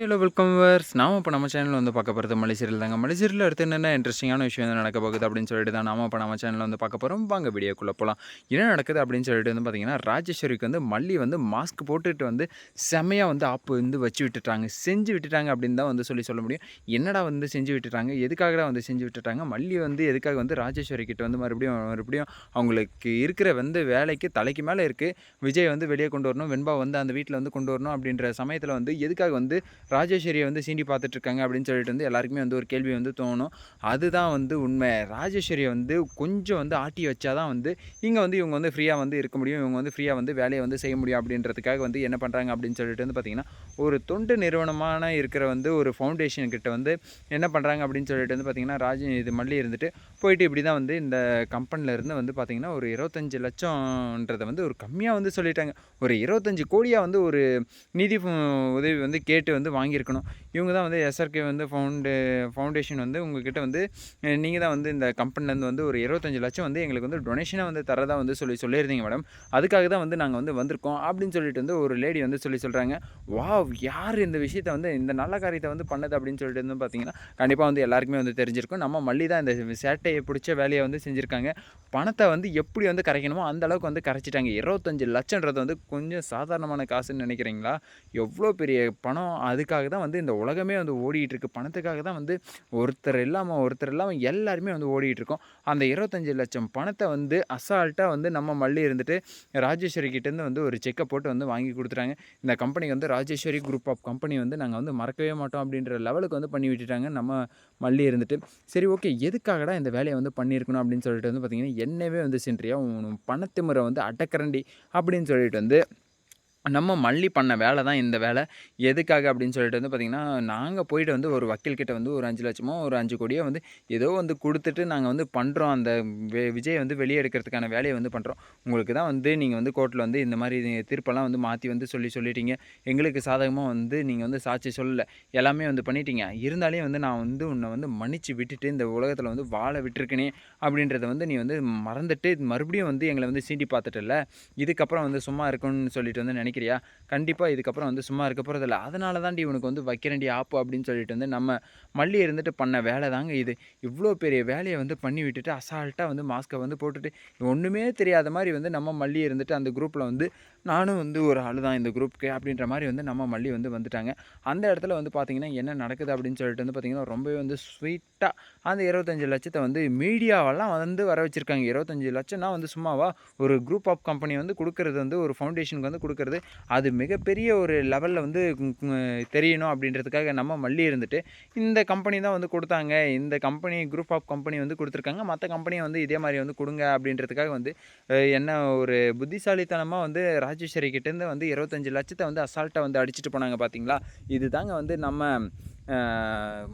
Hello welcome verse நாம் இப்போ நம்ம சேனலில் வந்து பார்க்க போகிறது மலேசியரில் தாங்க. மலேசியரில் அடுத்து என்னென்ன இன்ட்ரெஸ்டிங்கான விஷயம் வந்து நடக்க போகுது அப்படின்னு சொல்லிட்டு தான் நாம் இப்போ நம்ம சேனலில் வந்து பார்க்க போகிறோம் வாங்க வீடியோக்குள்ளே போகலாம் என்ன நடக்குது அப்படின்னு சொல்லிட்டு வந்து பார்த்தீங்கன்னா ராஜேஸ்வரிக்கு வந்து மல்லி வந்து மாஸ்க் போட்டுட்டு வந்து செமையாக வந்து ஆப்பு வந்து வச்சு விட்டுட்டாங்க. செஞ்சு விட்டுட்டாங்க அப்படின்னு தான் வந்து சொல்லி சொல்ல முடியும். என்னடா வந்து செஞ்சு விட்டுட்டாங்க? எதுக்காகடா வந்து செஞ்சு விட்டுட்டாங்க? மல்லி வந்து எதுக்காக வந்து ராஜேஸ்வரி கிட்ட வந்து மறுபடியும் மறுபடியும் அவங்களுக்கு இருக்கிற வந்து வேலைக்கு தலைக்கு மேலே இருக்குது விஜய் வந்து வெளியே கொண்டு வரணும். வெண்பா வந்து அந்த வீட்டில் வந்து கொண்டு வரணும் அப்படின்ற சமயத்தில் வந்து எதுக்காக வந்து ராஜேஸ்வரியை வந்து சீண்டி பார்த்துட்ருக்காங்க அப்படின்னு சொல்லிட்டு வந்து எல்லாருக்குமே வந்து ஒரு கேள்வி வந்து தோணும். அதுதான் வந்து உண்மை. ராஜேஸ்வரியை வந்து கொஞ்சம் வந்து ஆட்டி வச்சா தான் வந்து இங்கே வந்து இவங்க வந்து ஃப்ரீயாக வந்து இருக்க முடியும். இவங்க வந்து ஃப்ரீயாக வந்து வேலையை வந்து செய்ய முடியும் அப்படின்றதுக்காக வந்து என்ன பண்ணுறாங்க அப்படின்னு சொல்லிட்டு வந்து பார்த்திங்கன்னா ஒரு தொண்டு நிறுவனமான இருக்கிற வந்து ஒரு ஃபவுண்டேஷன் கிட்ட வந்து என்ன பண்ணுறாங்க அப்படின்னு சொல்லிட்டு வந்து பார்த்திங்கன்னா ராஜ இது மல்லி இருந்துட்டு போயிட்டு இப்படி தான் வந்து இந்த கம்பெனிலேருந்து வந்து பார்த்திங்கன்னா ஒரு இருபத்தஞ்சி லட்சம்ன்றதை வந்து ஒரு கம்மியாக வந்து சொல்லிட்டாங்க. ஒரு இருபத்தஞ்சி கோடியாக வந்து ஒரு நிதி உதவி வந்து கேட்டு வந்து வாங்கியிருக்கணும். இவங்க தான் வந்து எஸ்ஆர்கே வந்து ஃபவுண்டு ஃபவுண்டேஷன் வந்து உங்ககிட்ட வந்து நீங்கள் தான் வந்து இந்த கம்பெனிலேருந்து வந்து ஒரு இருபத்தஞ்சு லட்சம் வந்து எங்களுக்கு வந்து டொனேஷனாக வந்து தரதாக வந்து சொல்லி சொல்லியிருந்தீங்க மேடம் அதுக்காக தான் வந்து நாங்கள் வந்து வந்திருக்கோம் அப்படின்னு சொல்லிட்டு வந்து ஒரு லேடி வந்து சொல்லி சொல்கிறாங்க வா யார் இந்த விஷயத்தை வந்து இந்த நல்ல காரியத்தை வந்து பண்ணது? அப்படின்னு சொல்லிட்டு வந்து பார்த்தீங்கன்னா கண்டிப்பாக வந்து எல்லாருக்குமே வந்து தெரிஞ்சிருக்கும். நம்ம மல்லி தான் இந்த சேட்டையை பிடிச்ச வேலையை வந்து செஞ்சுருக்காங்க. பணத்தை வந்து எப்படி வந்து கரைக்கணுமோ அந்த அளவுக்கு வந்து கரைச்சிட்டாங்க. இருபத்தஞ்சு லட்சன்றது வந்து கொஞ்சம் சாதாரணமான காசுன்னு நினைக்கிறீங்களா? எவ்வளோ பெரிய பணம் அதுக்காக தான் வந்து இந்த உலகமே வந்து ஓடிட்டுருக்கு பணத்துக்காக தான் வந்து ஒருத்தர் இல்லாமல் ஒருத்தர் இல்லாமல் எல்லாருமே வந்து ஓடிட்டுருக்கோம் அந்த இருபத்தஞ்சி லட்சம் பணத்தை வந்து அசால்ட்டாக வந்து நம்ம மல்லி இருந்துட்டு ராஜேஸ்வரி கிட்டேருந்து வந்து ஒரு செக்கை போட்டு வந்து வாங்கி கொடுத்துட்டாங்க. இந்த கம்பெனிக்கு வந்து ராஜேஸ்வரி குரூப் ஆஃப் கம்பெனி வந்து நாங்கள் வந்து மறக்கவே மாட்டோம் அப்படின்ற லெவலுக்கு வந்து பண்ணி விட்டுட்டாங்க நம்ம மல்லி இருந்துட்டு. சரி ஓகே எதுக்காகடா இந்த வேலையை வந்து பண்ணியிருக்கணும் அப்படின்னு சொல்லிட்டு வந்து பார்த்திங்கன்னா என்னவே வந்து சென்ட்ரியா பணத்து முறை வந்து அடக்கரண்டி அப்படின்னு சொல்லிட்டு வந்து நம்ம மல்லி பண்ண வேலை தான் இந்த வேலை. எதுக்காக அப்படின்னு சொல்லிட்டு வந்து பார்த்திங்கன்னா நாங்கள் போயிட்டு வந்து ஒரு வக்கீல்கிட்ட வந்து ஒரு அஞ்சு லட்சமோ ஒரு அஞ்சு கோடியோ வந்து ஏதோ வந்து கொடுத்துட்டு நாங்கள் வந்து பண்ணுறோம் அந்த விஜய் வந்து வெளியே எடுக்கிறதுக்கான வேலையை வந்து பண்ணுறோம் உங்களுக்கு தான் வந்து நீங்கள் வந்து கோர்ட்டில் வந்து இந்த மாதிரி தீர்ப்பெல்லாம் வந்து மாற்றி வந்து சொல்லி சொல்லிட்டீங்க. எங்களுக்கு சாதகமாக வந்து நீங்கள் வந்து சாட்சி சொல்லலை. எல்லாமே வந்து பண்ணிட்டீங்க. இருந்தாலே வந்து நான் வந்து உன்னை வந்து மன்னிச்சு விட்டுட்டு இந்த உலகத்தில் வந்து வாழ விட்டுருக்கனே அப்படின்றத வந்து நீ வந்து மறந்துட்டு மறுபடியும் வந்து எங்களை வந்து சீண்டி பார்த்துட்டல இதுக்கப்புறம் வந்து சும்மா இருக்கணும்னு சொல்லிட்டு வந்து நினைக்கிறேன் நினைக்கிறியா? கண்டிப்பாக இதுக்கப்புறம் வந்து சும்மா இருக்க போகிறதில்ல அதனால தாண்டி இவனுக்கு வந்து வைக்கிறண்டி ஆப்பு அப்படின்னு சொல்லிட்டு வந்து நம்ம மல்லி இருந்துட்டு பண்ண வேலை தாங்க இது. இவ்வளோ பெரிய வேலையை வந்து பண்ணி விட்டுட்டு அசால்ட்டாக வந்து மாஸ்க்கை வந்து போட்டுட்டு ஒன்றுமே தெரியாத மாதிரி வந்து நம்ம மல்லி இருந்துட்டு அந்த குரூப்பில் வந்து நானும் வந்து ஒரு ஆள் தான் இந்த குரூப்புக்கு அப்படின்ற மாதிரி வந்து நம்ம மல்லி வந்து வந்துட்டாங்க. அந்த இடத்துல வந்து பார்த்திங்கன்னா என்ன நடக்குது அப்படின்னு சொல்லிட்டு வந்து பார்த்திங்கன்னா ரொம்பவே வந்து ஸ்வீட்டாக அந்த இருபத்தஞ்சி லட்சத்தை வந்து மீடியாவெல்லாம் வந்து வர வச்சுருக்காங்க. இருபத்தஞ்சி லட்சம்னா வந்து சும்மாவா ஒரு குரூப் ஆஃப் கம்பெனி வந்து கொடுக்குறது வந்து ஒரு ஃபவுண்டேஷனுக்கு வந்து கொடுக்குறது அது மிகப்பெரிய ஒரு லெவலில் வந்து தெரியணும் அப்படின்றதுக்காக நம்ம மல்லி இருந்துட்டு இந்த கம்பெனி தான் வந்து கொடுத்தாங்க. இந்த கம்பெனி குரூப் ஆஃப் கம்பெனி வந்து கொடுத்துருக்காங்க. மற்ற கம்பெனியை வந்து இதே மாதிரி வந்து கொடுங்க அப்படின்றதுக்காக வந்து என்ன ஒரு புத்திசாலித்தனமாக வந்து ராஜேஸ்வரி கிட்டேருந்து வந்து இருபத்தஞ்சி லட்சத்தை வந்து அசால்ட்டாக வந்து அடிச்சுட்டு போனாங்க பார்த்தீங்களா இது தாங்க வந்து நம்ம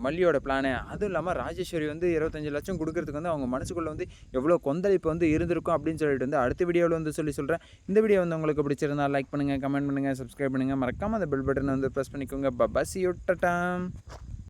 மல்லியோட பிளானு அதுவும் இல்லாமல் ராஜேஸ்வரி வந்து இருபத்தஞ்சி லட்சம் கொடுக்கறதுக்கு வந்து அவங்க மனசுக்குள்ளே வந்து எவ்வளோ கொந்தளிப்பு வந்து இருந்திருக்கும் அப்படின்னு சொல்லிட்டு வந்து அடுத்த வீடியோவில் வந்து சொல்லி சொல்கிறேன் இந்த வீடியோ வந்து உங்களுக்கு பிடிச்சிருந்தா லைக் பண்ணுங்கள் கமெண்ட் பண்ணுங்கள் சப்ஸ்கிரைப் பண்ணுங்கள் மறக்காமல் அந்த பெல் பட்டனை வந்து ப்ரெஸ் பண்ணிக்கோங்க. பபாசி ஒட்டட்டாம்